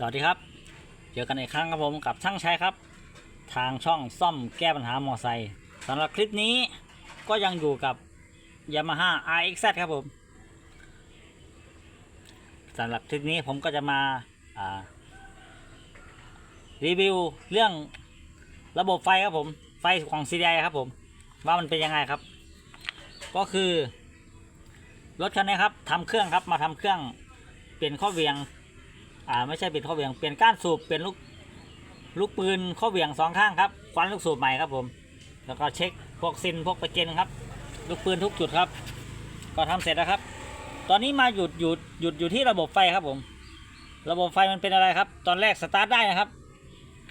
สวัสดีครับ เจอกันอีกครั้งครับผมกับช่างชัยครับ ทางช่องซ่อมแก้ปัญหามอไซค์สำหรับคลิปนี้ก็ยังอยู่กับ Yamaha RXZ ครับผมสำหรับคลิปนี้ผมก็จะมาารีวิวเรื่องระบบไฟครับผม ไฟของ CDI ครับผม ว่ามันเป็นยังไงครับ ก็คือ รถคันนี้ครับทำเครื่องครับมาทำเครื่องเปลี่ยนข้อเวียง อ่าไม่ใช่เปลี่ยนข้อเหวียงเปลี่ยนก้านสูบเปลี่ยนลูกลูกปืนข้อเหวียงสองข้างครับควันลูกสูบใหม่ครับผม แล้วก็เช็คพวกซินพวกประเกนครับลูกปืนทุกจุดครับ ก็ทำเสร็จแล้วครับ ตอนนี้มาหยุดหยุดหยุดอยู่ที่ระบบไฟครับผม ระบบไฟมันเป็นอะไรครับ ตอนแรกสตาร์ทได้นะครับ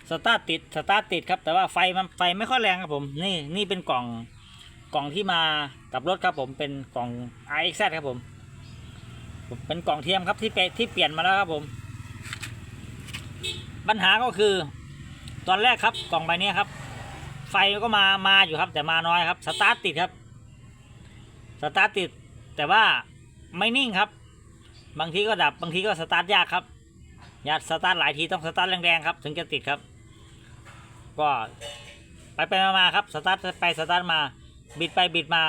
สตาร์ทติดสตาร์ทติดครับแต่ว่าไฟมันไฟไม่ค่อยแรงครับผม นี่นี่เป็นกล่องกล่องที่มากับรถครับผมเป็นกล่อง RXZ ครับผม เป็นกล่องเทียมครับที่เปที่เปลี่ยนมาแล้วครับผม ปัญหาก็คือ ตอนแรกครับกล่องใบนี้ครับ ไฟก็มามาอยู่ครับ แต่มาน้อยครับสตาร์ทติดครับสตาร์ทติด แต่ว่าไม่นิ่งครับ บางทีก็ดับบางทีก็สตาร์ทยากครับยากสตาร์ทหลายทีต้องสตาร์ทแรงๆครับ ถึงจะติดครับ ก็ไปไปมาๆครับสตาร์ทไปสตาร์ทมา บิดไปบิดมา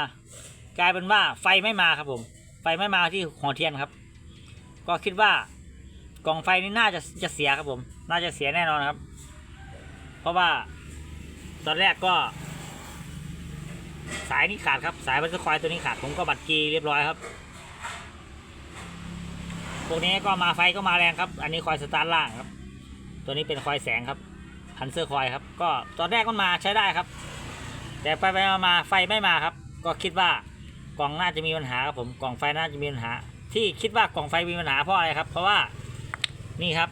กลายเป็นว่าไฟไม่มาครับผม ไฟไม่มาที่หัวเทียนครับ ก็คิดว่า กล่องไฟนี่น่าจะจะเสียครับผม น่าจะเสียแน่นอนครับ เพราะว่าตอนแรกก็ สายนี้ขาดครับ สายบัตเตอร์คอยตัวนี้ขาดผมก็บัดกีเรียบร้อยครับพวกนี้ก็มาไฟก็มาแรงครับ อันนี้คอยสตาร์ทล่างครับ ตัวนี้เป็นคอยแสงครับพันเซอร์คอยครับ ก็ตอนแรกมันมาใช้ได้ครับ แต่ไปไปมามาไฟไม่มาครับ ก็คิดว่ากล่องน่าจะมีปัญหาครับผม กล่องไฟน่าจะมีปัญหา ที่คิดว่ากล่องไฟมีปัญหาเพราะอะไรครับ เพราะว่า นี่ครับ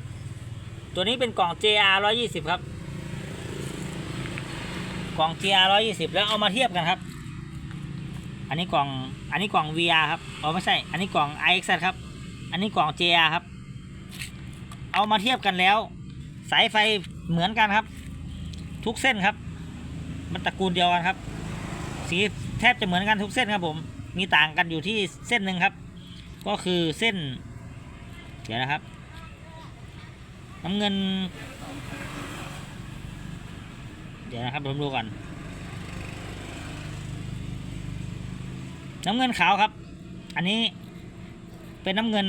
ตัวนี้เป็นกล่อง JR 120 ครับ กล่อง JR 120 แล้วเอามาเทียบกันครับ อันนี้กล่อง อันนี้กล่อง VR ครับเอาไม่ใช่ อันนี้กล่อง IX ครับ อันนี้กล่อง JR ครับ เอามาเทียบกันแล้ว สายไฟเหมือนกันครับ ทุกเส้นครับ มันตระกูลเดียวกันครับ สีแทบจะเหมือนกันทุกเส้นครับผม มีต่างกันอยู่ที่เส้นหนึ่งครับ ก็คือเส้น เดี๋ยวนะครับ น้ำเงิน เดี๋ยวนะครับผมดูก่อนน้ำเงินขาวครับ อันนี้เป็นน้ำเงิน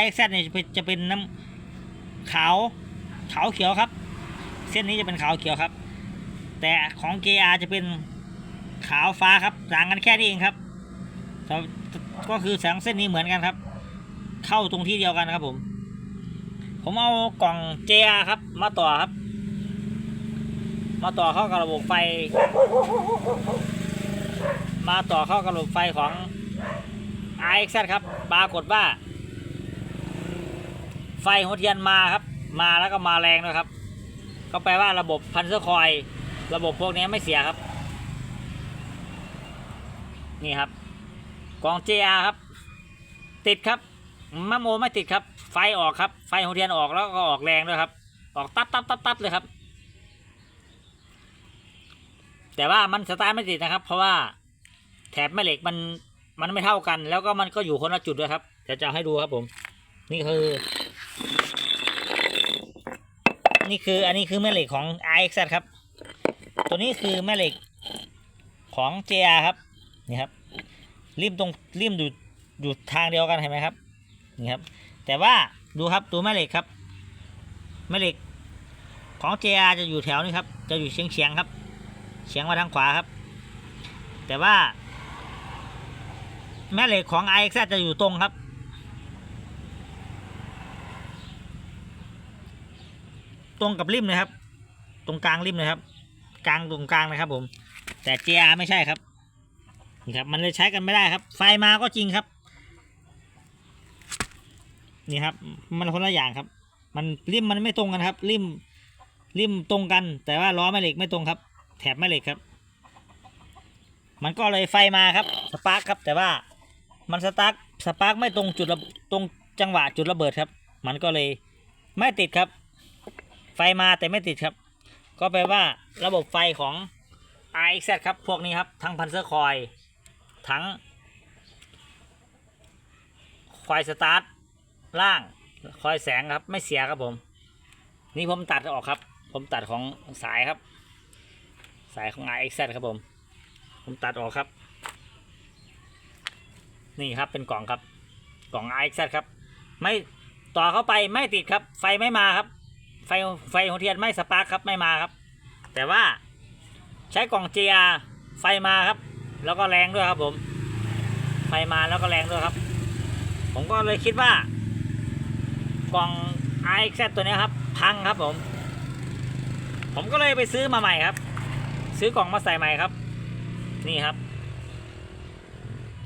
i x เนี่ยจะเป็นจะเป็นน้ำขาวขาวเขียวครับ เส้นนี้จะเป็นขาวเขียวครับ แต่ของ KR จะเป็นขาวฟ้าครับต่างกันแค่นี้เองครับ ก็คือแสงเส้นนี้เหมือนกันครับ เข้าตรงที่เดียวกันครับผม ผมเอากล่อง JR ครับ มาต่อครับ มาต่อเข้ากับระบบไฟ มาต่อเข้ากับระบบไฟของ RXZ ครับปรากฏว่า ไฟหัวเทียนมาครับ มาแล้วก็มาแรงด้วยครับ ก็แปลว่าระบบพันเซอร์คอย ระบบพวกนี้ไม่เสียครับ นี่ครับกล่อง JR ครับ ติดครับ มะโมไม่ติดครับ ไฟออกครับ ไฟหัวเทียนออกแล้วก็ออกแรงด้วยครับ ออกตับตับตับตับเลยครับ แต่ว่ามันสตาร์ทไม่ติดนะครับ เพราะว่าแถบแม่เหล็กมันมันไม่เท่ากัน แล้วก็มันก็อยู่คนละจุดด้วยครับเดี๋ยวจะให้ดูครับผม นี่คือ นี่คืออันนี้คือแม่เหล็กของ RXZ ครับ ตัวนี้คือแม่เหล็กของ JR ครับ นี่ครับริมตรงริมอยู่อยู่ทางเดียวกันเห็นไหมครับ นี่ครับ แต่ว่าดูครับตัวแม่เหล็กครับ แม่เหล็กของ JR จะอยู่แถวนี้ครับ จะอยู่เฉียงเฉียงๆครับ เฉียงมาทางขวาครับ แต่ว่า แม่เหล็กของ i x จะอยู่ตรงครับ ตรงกับริมเลยครับ ตรงกลางริมเลยครับ กลางตรงกลางนะครับผม แต่ JR ไม่ใช่ครับนี่ครับ มันเลยใช้กันไม่ได้ครับ ไฟมาก็จริงครับ นี่ครับ มันคนละอย่างครับ มันริมมันไม่ตรงกันครับ ริมริมตรงกัน แต่ว่าล้อแม่เหล็กไม่ตรงครับ แถบแม่เหล็กครับ มันก็เลยไฟมาครับสปาร์กครับ แต่ว่ามันสตาร์ทสปาร์กไม่ตรงจุดระตรงจังหวะจุดระเบิดครับ มันก็เลยไม่ติดครับ ไฟมาแต่ไม่ติดครับ ก็แปลว่าระบบไฟของ RXZ ครับ พวกนี้ครับ ทั้งพันเซอร์คอย ทั้งคอยสตาร์ท ล่างคอยแสงครับ ไม่เสียครับผม นี่ผมตัดออกครับ ผมตัดของสายครับ สายของ RX ครับผม ผมตัดออกครับ นี่ครับเป็นกล่องครับ กล่อง RX ครับ ไม่ต่อเข้าไปไม่ติดครับ ไฟไม่มาครับ ไฟไฟหัวเทียนไม่สปาร์คครับไม่มาครับ แต่ว่าใช้กล่อง GR ไฟมาครับ แล้วก็แรงด้วยครับผม ไฟมาแล้วก็แรงด้วยครับ ผมก็เลยคิดว่า กล่อง RX ตัวนี้ครับ พังครับผม ผมก็เลยไปซื้อมาใหม่ครับ ซื้อกล่องมาใส่ใหม่ครับ นี่ครับ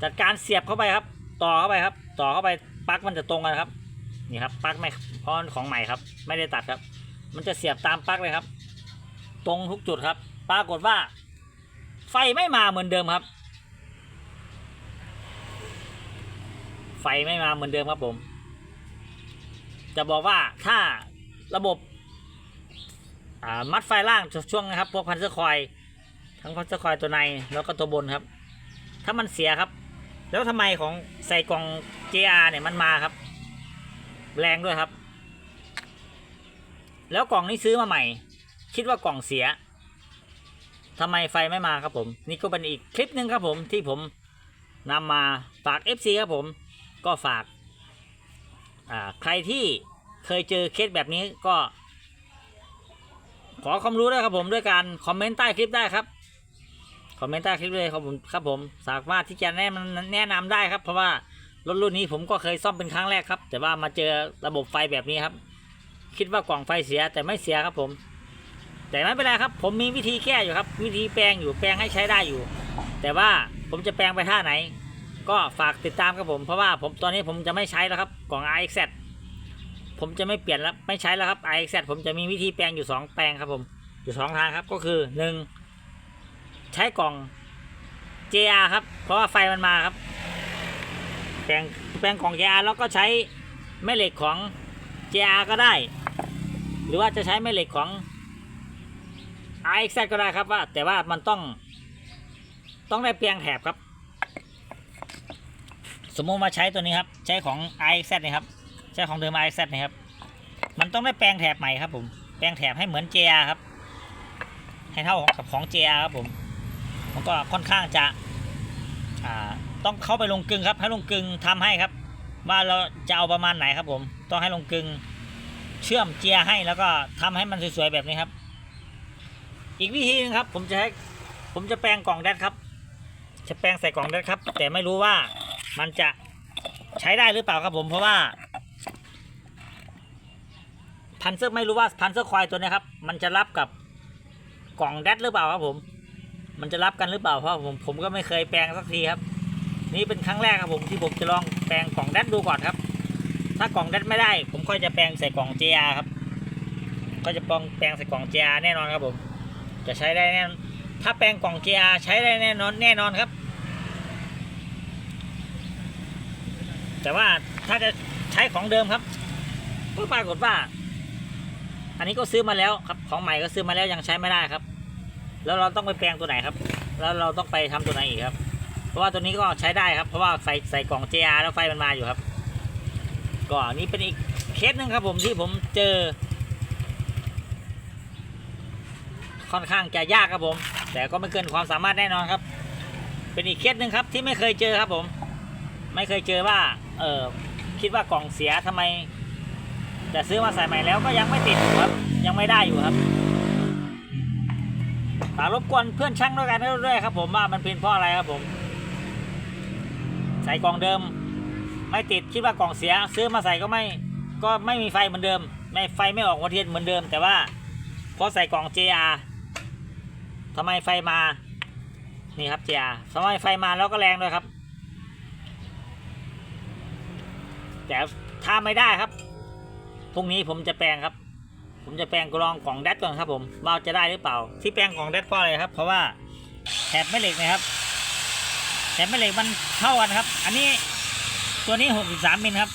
จัดการเสียบเข้าไปครับ ต่อเข้าไปครับ ต่อเข้าไปปลั๊กมันจะตรงกันครับ นี่ครับปลั๊กไม่เพราะของใหม่ครับ ไม่ได้ตัดครับ มันจะเสียบตามปลั๊กเลยครับ ตรงทุกจุดครับ ปรากฏว่า ไฟไม่มาเหมือนเดิมครับ ไฟไม่มาเหมือนเดิมครับผม จะบอกว่าถ้าระบบมัดไฟล่างช่วงนะครับพวกพันเซอร์คอยล์ทั้งพันเซอร์คอยล์ตัวในแล้วก็ตัวบนครับ ถ้ามันเสียครับ แล้วทำไมของใส่กล่อง JR เนี่ยมันมาครับ แรงด้วยครับ แล้วกล่องนี้ซื้อมาใหม่ คิดว่ากล่องเสียทำไมไฟไม่มาครับผม นี่ก็เป็นอีกคลิปหนึ่งครับผมที่ผมนำมาฝาก FC ครับผม ก็ฝาก อ่าใครที่เคยเจอเคสแบบนี้ก็ ขอความรู้ด้วยครับผมด้วยการคอมเมนต์ใต้คลิปได้ครับคอมเมนต์ใต้คลิปเลยครับผมครับผมสามารถที่จะแนะนำแนะนำได้ครับเพราะว่ารถรุ่นนี้ผมก็เคยซ่อมเป็นครั้งแรกครับ แต่ว่ามาเจอระบบไฟแบบนี้ครับ คิดว่ากล่องไฟเสียแต่ไม่เสียครับผม แต่ไม่เป็นไรครับ ผมมีวิธีแก้อยู่ครับ วิธีแปลงอยู่แปลงให้ใช้ได้อยู่ แต่ว่าผมจะแปลงไปท่าไหน ก็ฝากติดตามครับผม เพราะว่าผมตอนนี้ผมจะไม่ใช้แล้วครับกล่อง RX ผมจะไม่เปลี่ยนแล้วไม่ใช้แล้วครับ RX ผมจะมีวิธีแปลงอยู่สองแปลงครับผม อยู่สองทางครับก็คือหนึ่งใช้กล่อง JR ครับ เพราะว่าไฟมันมาครับ แปลงแปลงกล่อง JR แล้วก็ใช้แม่เหล็กของ JR ก็ได้ หรือว่าจะใช้แม่เหล็กของ RX ก็ได้ครับว่าแต่ว่ามันต้องต้องได้เปลียงแถบครับ มมุติมาใช้ตัวนี้ครับ ใช้ของ RX นี่ครับ ใช้ของเดิม RX นี่ครับ มันต้องได้แปลงแถบใหม่ครับผม แปลงแถบให้เหมือน JR ครับ ให้เท่ากับของ JR ครับผม มันก็ค่อนข้างจะ อ่า ต้องเข้าไปลงกึงครับ ให้ลงกึงทำให้ครับ ว่าเราจะเอาประมาณไหนครับผม ต้องให้ลงกึงเชื่อมเจียให้แล้วก็ทำให้มันสวยๆแบบนี้ครับ อีกวิธีหนึงครับ ผมจะให้ผมจะแปลงกล่องแดดครับ จะแปลงใส่กล่องแดดครับ แต่ไม่รู้ว่า มันจะใช้ได้หรือเปล่าครับผมเพราะว่า พันเซอร์ไม่รู้ว่าพันเซอร์ควายตัวนี้ครับ มันจะรับกับกล่องแดดหรือเปล่าครับผม มันจะรับกันหรือเปล่าเพราะผมผมก็ไม่เคยแปลงสักทีครับ นี่เป็นครั้งแรกครับผมที่ผมจะลองแปลงกล่องแดดดูก่อนครับ ถ้ากล่องแดดไม่ได้ ผมก็จะแปลงใส่กล่อง JR ครับ ก็จะปองแปลงใส่กล่อง JR แน่นอนครับผม จะใช้ได้แน่นถ้าแปลงกล่อง JR ใช้ได้แน่นอนแน่นอนครับ แต่ว่าถ้าจะใช้ของเดิมครับก็ปรากฏว่า อันนี้ก็ซื้อมาแล้วครับ ของใหม่ก็ซื้อมาแล้วยังใช้ไม่ได้ครับ แล้วเราต้องไปแปลงตัวไหนครับ แล้วเราต้องไปทำตัวไหนอีกครับ เพราะว่าตัวนี้ก็ใช้ได้ครับ เพราะว่าไฟใส่กล่อง JR แล้วไฟมันมาอยู่ครับ ก็อันนี้เป็นอีกเคสหนึ่งครับ ผมที่ผมเจอ ค่อนข้างจะยากครับผม แต่ก็ไม่เกินความสามารถแน่นอนครับ เป็นอีกเคสหนึ่งครับที่ไม่เคยเจอครับผม ไม่เคยเจอว่า เออคิดว่ากล่องเสียทำไมแต่ซื้อมาใส่ใหม่แล้วก็ยังไม่ติดอยู่ครับ ยังไม่ได้อยู่ครับฝากรบกวนเพื่อนช่างด้วยกันด้วยครับ ผมว่ามันเป็นเพราะอะไรครับผม ใส่กล่องเดิม ไม่ติดคิดว่ากล่องเสีย ซื้อมาใส่ก็ไม่ ก็ไม่มีไฟเหมือนเดิม ไม่ไฟไม่ออกหัวเทียนเหมือนเดิม แต่ว่าพอใส่กล่อง JR ทำไมไฟมา นี่ครับ JR ทำไมไฟมาแล้วก็แรงด้วยครับ แต่ถ้าไม่ได้ครับพรุ่งนี้ผมจะแปลงครับ ผมจะแปลงกรองกล่องแดดก่อนครับ ผมว่าจะได้หรือเปล่า ที่แปลงกล่องแดดเพราะอะไรครับ เพราะว่าแถบแม่เหล็กนะครับแถบแม่เหล็กมันเท่ากันครับ อันนี้ตัวนี้ 63มิลครับ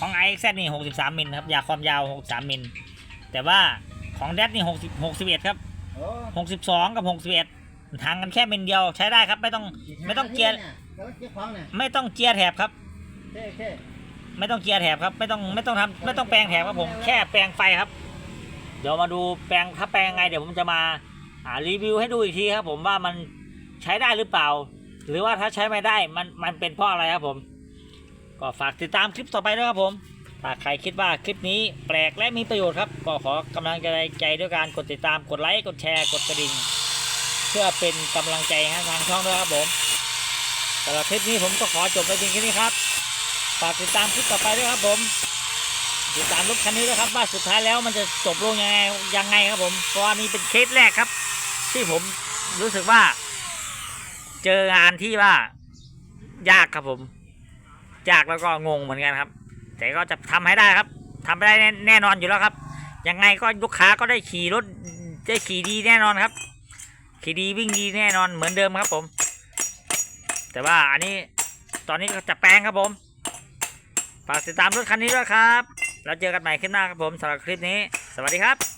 ของ iX นี่ 63มิลครับยาวความยาว 63มิลแต่ว่าของแดดนี่60 61ครับโอ้62 กับ 61ทางกันแค่มิลเดียวใช้ได้ครับ ไม่ต้องไม่ต้องเกียร์แล้วเกียร์ควางเนี่ยไม่ต้องเจียร์แถบครับเท่เท่ ไม่ต้องเกียร์แถบครับไม่ต้องไม่ต้องทำไม่ต้องแปลงแถบครับผมแค่แปลงไฟครับ เดี๋ยวมาดูแปลงถ้าแปลงยังไง เดี๋ยวผมจะมาอ่ารีวิวให้ดูอีกทีครับ ผมว่ามันใช้ได้หรือเปล่า หรือว่าถ้าใช้ไม่ได้มันมันเป็นเพราะอะไรครับผม ก็ฝากติดตามคลิปต่อไปด้วยครับผมถ้าใครคิดว่าคลิปนี้แปลกและมีประโยชน์ครับ ก็ขอกำลังใจใจด้วยการกดติดตามกดไลค์กดแชร์กดกระดิ่ง เพื่อเป็นกำลังใจให้ทางช่องด้วยครับผมสำหรับคลิปนี้ผมก็ขอจบไปเพียงแค่นี้ครับ ฝากติดตามคลิปต่อไปด้วยครับ ผมติดตามรถคันนี้ด้วยครับ ว่าสุดท้ายแล้วมันจะจบลงยังไงยังไงครับ ผมเพราะว่านี่เป็นเคสแรกครับ ที่ผมรู้สึกว่า เจองานที่ว่า ยากครับผม ยากแล้วก็งงเหมือนกันครับ แต่ก็จะทำให้ได้ครับทำไปได้แน่แน่นอนอยู่แล้วครับยังไงก็ลูกค้าก็ได้ขี่รถได้ขี่ดีแน่นอนครับ ขี่ดีวิ่งดีแน่นอนเหมือนเดิมครับผม แต่ว่าอันนี้ตอนนี้ก็จะแปลงครับผม ฝากติดตามรถคันนี้ด้วยครับ แล้วเจอกันใหม่คลิปหน้าครับผมสำหรับคลิปนี้ สวัสดีครับ